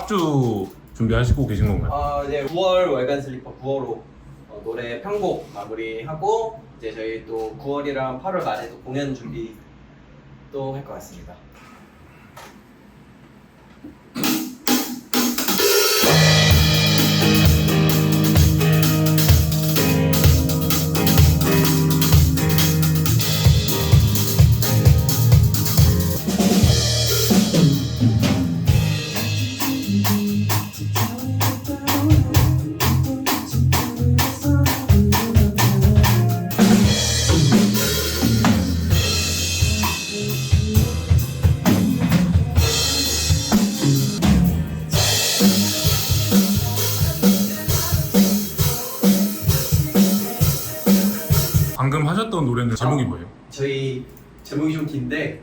합주 준비하시고 계신 건가요? 아, 이제 9월 월간 슬리퍼 9월호 어, 노래 편곡 마무리하고 이제 저희 또 9월이랑 8월 말에 또 공연 준비 또 할 것 같습니다. 방금 하셨던 노래는 제목이 뭐예요? 저희 제목이 좀 긴데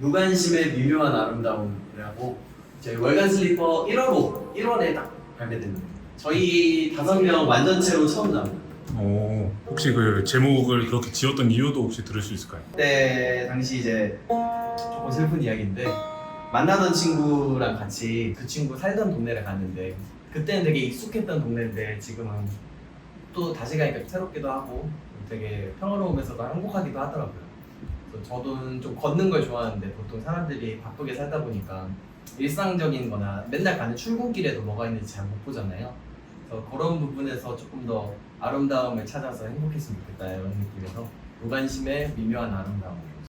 무관심의 미묘한 아름다움이라고 저희 월간 슬리퍼 1월호 1월에 딱 발매됩니다. 저희 다섯 명 완전체로 처음 나옵니다. 어, 혹시 그 제목을 그렇게 지었던 이유도 혹시 들을 수 있을까요? 그때 당시 이제 조금 슬픈 이야기인데 만나던 친구랑 같이 그 친구 살던 동네를 갔는데 그때는 되게 익숙했던 동네인데 지금은 또 다시 가니까 새롭기도 하고 되게 평화로우면서도 행복하기도 하더라고요. 그래서 저도 좀 걷는 걸 좋아하는데 보통 사람들이 바쁘게 살다 보니까 일상적인 거나 맨날 가는 출근길에도 뭐가 있는지 잘 못 보잖아요. 그래서 그런 부분에서 조금 더 아름다움을 찾아서 행복했으면 좋겠다 이런 느낌에서 무관심의 미묘한 아름다움